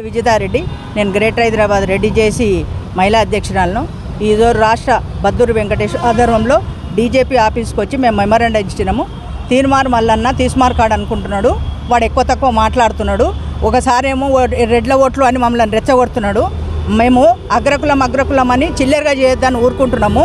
విజయదారెడ్డి నేను గ్రేటర్ హైదరాబాద్ రెడ్డి చేసి మహిళా అధ్యక్షురాలను. ఈరోజు రాష్ట్ర బద్దూరు వెంకటేష్ ఆధ్వర్యంలో డీజేపీ ఆఫీస్కి వచ్చి మేము మెమరాండం ఇచ్చినాము. తీర్మార్ మల్లన్న తీస్మార్ కాడు అనుకుంటున్నాడు. వాడు ఎక్కువ తక్కువ మాట్లాడుతున్నాడు. ఒకసారి ఏమో రెడ్ల ఓట్లు అని మమ్మల్ని రెచ్చగొడుతున్నాడు. మేము అగ్రకులం అగ్రకులం అని చిల్లరగా చేయొద్దని ఊరుకుంటున్నాము.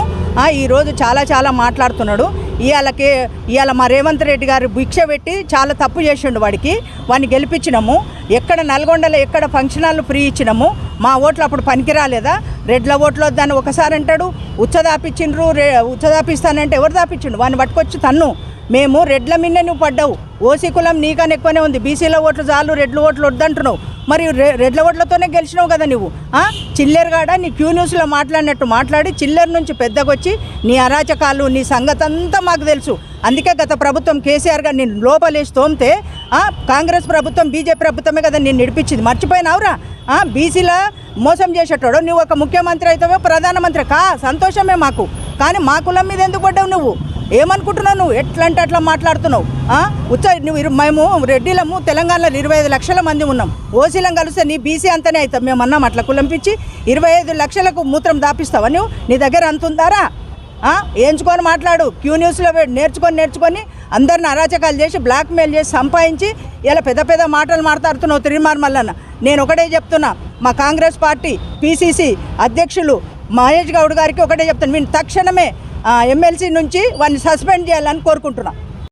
ఈరోజు చాలా చాలా మాట్లాడుతున్నాడు. ఇవాళకి ఇవాళ మా రేవంత్ రెడ్డి గారు భిక్ష పెట్టి చాలా తప్పు చేసిండు వాడికి. వాడిని గెలిపించినాము. ఎక్కడ నల్గొండలో ఎక్కడ ఫంక్షన్ హాల్ ఫ్రీ ఇచ్చినాము. మా ఓట్లు అప్పుడు పనికి రాలేదా రెడ్ల ఓట్లు వద్దని ఒకసారి అంటాడు. ఉచ్చదాపిచ్చిండ్రు రే ఉచ్చదాపిస్తానంటే ఎవరు దాపించిండు వాడిని పట్టుకొచ్చి తన్ను. మేము రెడ్ల మిన్నే నువ్వు పడ్డావు. ఓసీ కులం నీకన్నా ఎక్కువనే ఉంది. బీసీల ఓట్లు చాలు రెడ్ల ఓట్లు వద్దంటున్నావు మరి రెడ్ల ఓట్లతోనే గెలిచినావు కదా నువ్వు ఆ? చిల్లెరగాడ నీ క్యూ న్యూస్లో మాట్లాడినట్టు మాట్లాడి చిల్లెర నుంచి పెద్దకొచ్చి నీ అరాచకాలు నీ సంగతి అంతా మాకు తెలుసు. అందుకే గత ప్రభుత్వం కేసీఆర్ గారు నేను లోపలేసి తోమితే కాంగ్రెస్ ప్రభుత్వం బీజేపీ ప్రభుత్వమే కదా నేను నడిపించింది. మర్చిపోయినావురా? ఆ, బీసీల మోసం చేసేటోడు నువ్వు ఒక ముఖ్యమంత్రి అవుతావో ప్రధానమంత్రి. కా సంతోషమే మాకు. కానీ మా కులం మీద ఎందుకు పడ్డావు నువ్వు? ఏమనుకుంటున్నావు నువ్వు? ఎట్లా అంటే అట్లా మాట్లాడుతున్నావు? ఉచ్చ నువ్వు మేము రెడ్డిలము తెలంగాణలో ఇరవై ఐదు లక్షల మంది ఉన్నాం. ఓసీలం కలిస్తే నీ బీసీ అంతనే అవుతాం మేము అన్నాం అట్లా కులంపించి ఇరవై ఐదు లక్షలకు మూత్రం దాపిస్తావా నువ్వు? నీ దగ్గర అంత ఉందారా? ఏంచుకొని మాట్లాడు. క్యూ న్యూస్లో నేర్చుకొని నేర్చుకొని అందరిని అరాచకాలు చేసి బ్లాక్మెయిల్ చేసి సంపాదించి ఇలా పెద్ద పెద్ద మాటలు మాట్లాడుతున్నావు తిరిమార్ మల్లన్న. నేను ఒకటే చెప్తున్నా. మా కాంగ్రెస్ పార్టీ పీసీసీ అధ్యక్షులు మహేష్ గౌడ్ గారికి ఒకటే చెప్తాను. వీళ్ళు తక్షణమే ఎమ్మెల్సీ నుంచి వాడిని సస్పెండ్ చేయాలని కోరుకుంటున్నాను